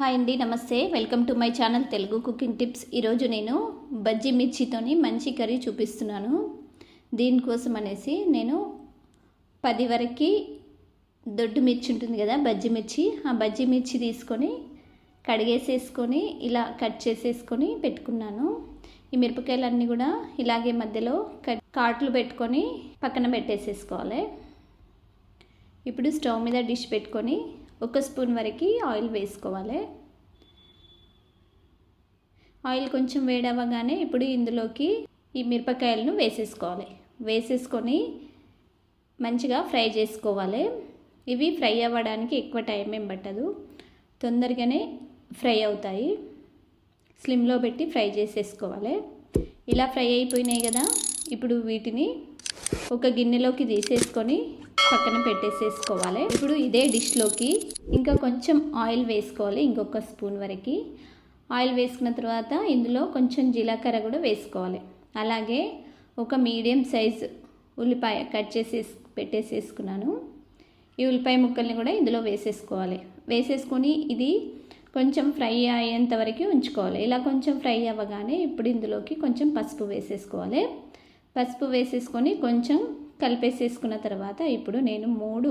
Hi అండి నమస్తే. Welcome to my channel Telugu cooking tips. ఈరోజు నేను బజ్జీ మిర్చితోని మంచి కర్రీ చూపిస్తున్నాను. దీనికోసం అనేసి నేను పది వరకు దొడ్డు మిర్చి ఉంటుంది కదా బజ్జీ మిర్చి. ఆ బజ్జీ మిర్చి తీసుకొని కడిగేసేసుకొని ఇలా కట్ చేసేసుకొని పెట్టుకున్నాను. ఈ మిరపకాయలన్నీ కూడా ఇలాగే మధ్యలో కట్ కాట్లు పెట్టుకొని పక్కన పెట్టేసేసుకోవాలి. ఇప్పుడు స్టవ్ మీద డిష్ పెట్టుకొని ఒక స్పూన్ వరకు ఆయిల్ వేసుకోవాలి. ఆయిల్ కొంచెం వేడవగానే ఇప్పుడు ఇందులోకి ఈ మిరపకాయలను వేసేసుకోవాలి. వేసేసుకొని మంచిగా ఫ్రై చేసుకోవాలి. ఇవి ఫ్రై అవ్వడానికి ఎక్కువ టైం ఏం పట్టదు. తొందరగానే ఫ్రై అవుతాయి. స్లిమ్లో పెట్టి ఫ్రై చేసేసుకోవాలి. ఇలా ఫ్రై అయిపోయినాయి కదా. ఇప్పుడు వీటిని ఒక గిన్నెలోకి తీసేసుకొని పక్కన పెట్టేసేసుకోవాలి. ఇప్పుడు ఇదే డిష్లోకి ఇంకా కొంచెం ఆయిల్ వేసుకోవాలి ఇంకొక స్పూన్ వరకు. ఆయిల్ వేసుకున్న తర్వాత ఇందులో కొంచెం జీలకర్ర కూడా వేసుకోవాలి. అలాగే ఒక మీడియం సైజ్ ఉల్లిపాయ కట్ చేసి పెట్టేసేసుకున్నాను. ఈ ఉల్లిపాయ ముక్కల్ని కూడా ఇందులో వేసేసుకోవాలి. వేసేసుకొని ఇది కొంచెం ఫ్రై అయ్యేంత వరకు ఉంచుకోవాలి. ఇలా కొంచెం ఫ్రై అవ్వగానే ఇప్పుడు ఇందులోకి కొంచెం పసుపు వేసేసుకోవాలి. పసుపు వేసేసుకొని కొంచెం కలిపేసేసుకున్న తర్వాత ఇప్పుడు నేను మూడు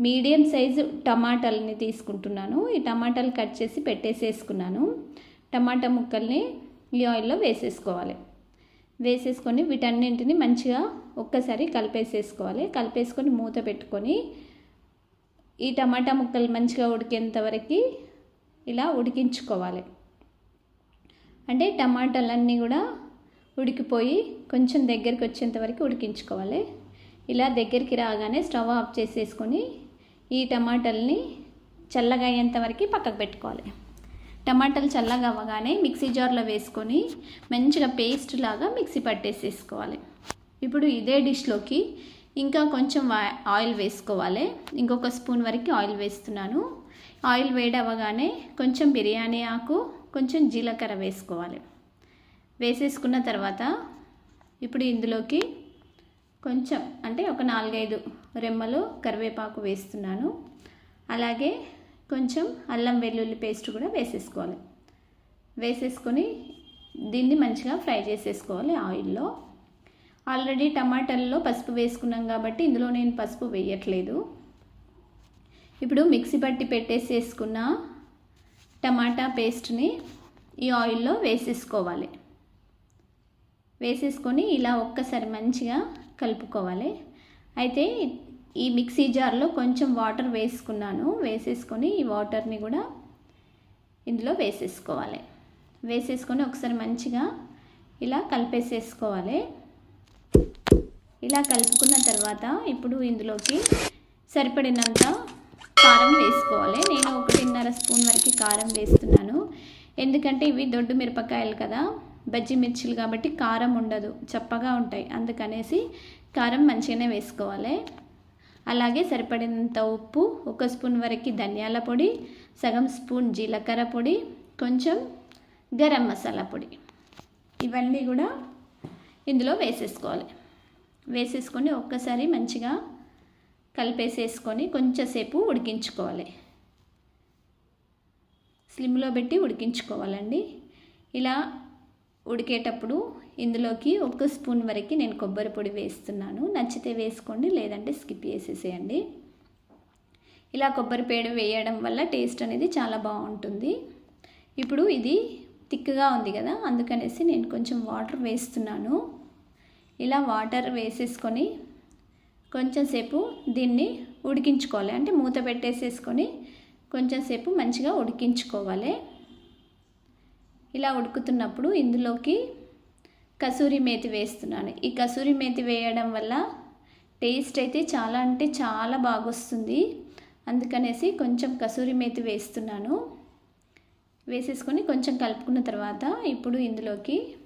మీడియం సైజు టమాటాలని తీసుకుంటున్నాను. ఈ టమాటాలు కట్ చేసి పెట్టేసేసుకున్నాను. టమాటా ముక్కల్ని ఈ ఆయిల్లో వేసేసుకోవాలి. వేసేసుకొని వీటన్నింటిని మంచిగా ఒక్కసారి కలిపేసేసుకోవాలి. కలిపేసుకొని మూత పెట్టుకొని ఈ టమాటా ముక్కలు మంచిగా ఉడికేంత వరకు ఇలా ఉడికించుకోవాలి. అంటే టమాటాలన్నీ కూడా ఉడికిపోయి కొంచెం దగ్గరికి వచ్చేంత వరకు ఉడికించుకోవాలి. ఇలా దగ్గరికి రాగానే స్టవ్ ఆఫ్ చేసేసుకొని ఈ టమాటాలని చల్లగా అయ్యేంత వరకు పక్కకు పెట్టుకోవాలి. టమాటాలు చల్లగా అవ్వగానే మిక్సీ జార్లో వేసుకొని మంచిగా పేస్ట్ లాగా మిక్సీ పట్టేసేసుకోవాలి. ఇప్పుడు ఇదే డిష్లోకి ఇంకా కొంచెం ఆయిల్ వేసుకోవాలి. ఇంకొక స్పూన్ వరకు ఆయిల్ వేస్తున్నాను. ఆయిల్ వేడి అవ్వగానే కొంచెం బిర్యానీ ఆకు కొంచెం జీలకర్ర వేసుకోవాలి. వేసేసుకున్న తర్వాత ఇప్పుడు ఇందులోకి కొంచెం అంటే ఒక నాలుగైదు రెమ్మలు కరివేపాకు వేస్తున్నాను. అలాగే కొంచెం అల్లం వెల్లుల్లి పేస్ట్ కూడా వేసేసుకోవాలి. వేసేసుకొని దీన్ని మంచిగా ఫ్రై చేసేసుకోవాలి ఆయిల్లో. ఆల్రెడీ టమాటాల్లో పసుపు వేసుకున్నాం కాబట్టి ఇందులో నేను పసుపు వేయట్లేదు. ఇప్పుడు మిక్సీ పట్టి పెట్టేసేసుకున్న టమాటా పేస్ట్ని ఈ ఆయిల్లో వేసేసుకోవాలి. వేసేసుకొని ఇలా ఒక్కసారి మంచిగా కలుపుకోవాలి. అయితే ఈ మిక్సీ జార్లో కొంచెం వాటర్ వేసుకున్నాను. వేసేసుకొని ఈ వాటర్ని కూడా ఇందులో వేసేసుకోవాలి. వేసేసుకొని ఒకసారి మంచిగా ఇలా కలిపేసేసుకోవాలి. ఇలా కలుపుకున్న తర్వాత ఇప్పుడు ఇందులోకి సరిపడినంత కారం వేసుకోవాలి. నేను ఒకటిన్నర స్పూన్ వరకు కారం వేస్తున్నాను. ఎందుకంటే ఇవి దొడ్డు మిరపకాయలు కదా. బజ్జి మిర్చిలు కాబట్టి కారం ఉండదు చప్పగా ఉంటాయి. అందుకనేసి కారం మంచిగానే వేసుకోవాలి. అలాగే సరిపడినంత ఉప్పు ఒక స్పూన్ వరకు ధనియాల పొడి సగం స్పూన్ జీలకర్ర పొడి కొంచెం గరం మసాలా పొడి. ఇవన్నీ కూడా ఇందులో వేసేసుకోవాలి. వేసేసుకొని ఒక్కసారి మంచిగా కలిపేసేసుకొని కొంచెంసేపు ఉడికించుకోవాలి. స్లిమ్లో పెట్టి ఉడికించుకోవాలండి. ఇలా ఉడికేటప్పుడు ఇందులోకి ఒక స్పూన్ వరకు నేను కొబ్బరి పొడి వేస్తున్నాను. నచ్చితే వేసుకోండి లేదంటే స్కిప్ చేసేసేయండి. ఇలా కొబ్బరి పేడ వేయడం వల్ల టేస్ట్ అనేది చాలా బాగుంటుంది. ఇప్పుడు ఇది థిక్గా ఉంది కదా అందుకనేసి నేను కొంచెం వాటర్ వేస్తున్నాను. ఇలా వాటర్ వేసేసుకొని కొంచెం సేపు దీన్ని ఉడికించుకోవాలి. అంటే మూత పెట్టేసేసుకొని కొంచెం సేపు మంచిగా ఉడికించుకోవాలి. ఇలా ఉడుకుతున్నప్పుడు ఇందులోకి కసూరి మేతి వేస్తున్నాను. ఈ కసూరి మేతి వేయడం వల్ల టేస్ట్ అయితే చాలా అంటే చాలా బాగొస్తుంది. అందుకనేసి కొంచెం కసూరి మేతి వేస్తున్నాను. వేసేసుకొని కొంచెం కలుపుకున్న తర్వాత ఇప్పుడు ఇందులోకి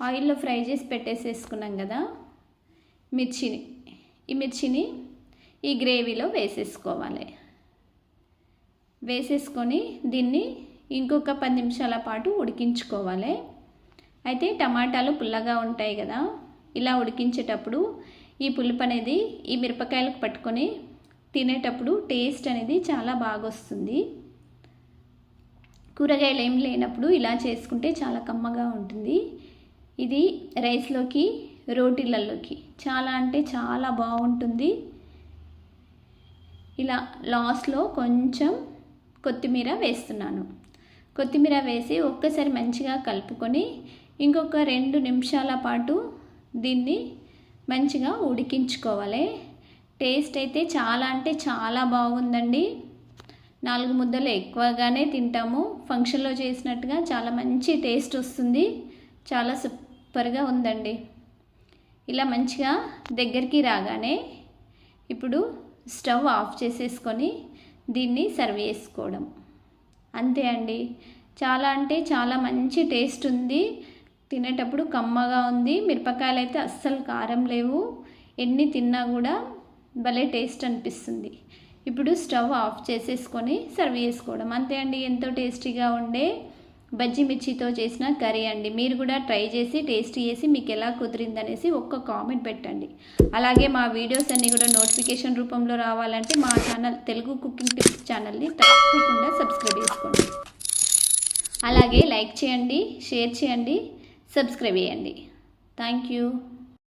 ఆయిల్లో ఫ్రై చేసి పెట్టేసేసుకున్నాం కదా మిర్చిని. ఈ మిర్చిని ఈ గ్రేవీలో వేసేసుకోవాలి. వేసేసుకొని దీన్ని ఇంకొక పది నిమిషాల పాటు ఉడికించుకోవాలి. అయితే టమాటాలు పుల్లగా ఉంటాయి కదా ఇలా ఉడికించేటప్పుడు ఈ పులుపు అనేది ఈ మిరపకాయలకు పట్టుకొని తినేటప్పుడు టేస్ట్ అనేది చాలా బాగా వస్తుంది కూరగాయలు ఏం లేనప్పుడు ఇలా చేసుకుంటే చాలా కమ్మగా ఉంటుంది. ఇది రైస్లోకి రోటీలలోకి చాలా అంటే చాలా బాగుంటుంది. ఇలా లాస్ట్లో కొంచెం కొత్తిమీర వేస్తున్నాను. కొత్తిమీర వేసి ఒక్కసారి మంచిగా కలుపుకొని ఇంకొక రెండు నిమిషాల పాటు దీన్ని మంచిగా ఉడికించుకోవాలి. టేస్ట్ అయితే చాలా అంటే చాలా బాగుందండి. నాలుగు ముద్దలు ఎక్కువగానే తింటాము. ఫంక్షన్లో చేసినట్టుగా చాలా మంచి టేస్ట్ వస్తుంది. చాలా సూపర్గా ఉందండి. ఇలా మంచిగా దగ్గరికి రాగానే ఇప్పుడు స్టవ్ ఆఫ్ చేసేసుకొని దీన్ని సర్వ్ చేసుకోవడం. అంతే అండి. చాలా అంటే చాలా మంచి టేస్ట్ ఉంది. తినేటప్పుడు కమ్మగా ఉంది. మిరపకాయలు అయితే అస్సలు కారం లేవు. ఎన్ని తిన్నా కూడా భలే టేస్ట్ అనిపిస్తుంది. ఇప్పుడు స్టవ్ ఆఫ్ చేసేసుకొని సర్వ్ చేసుకోవడం. అంతే అండి. ఎంతో టేస్టీగా ఉండే బజ్జి మిర్చితో చేసిన కర్రీ అండి. మీరు కూడా ట్రై చేసి టేస్ట్ చేసి మీకు ఎలా కుదిరిందనేసి ఒక్క కామెంట్ పెట్టండి. అలాగే మా వీడియోస్ అన్నీ కూడా నోటిఫికేషన్ రూపంలో రావాలంటే మా ఛానల్ తెలుగు కుకింగ్ టిప్స్ ఛానల్ని తప్పకుండా సబ్స్క్రైబ్ చేసుకోండి. అలాగే లైక్ చేయండి షేర్ చేయండి సబ్స్క్రైబ్ చేయండి. Thank you.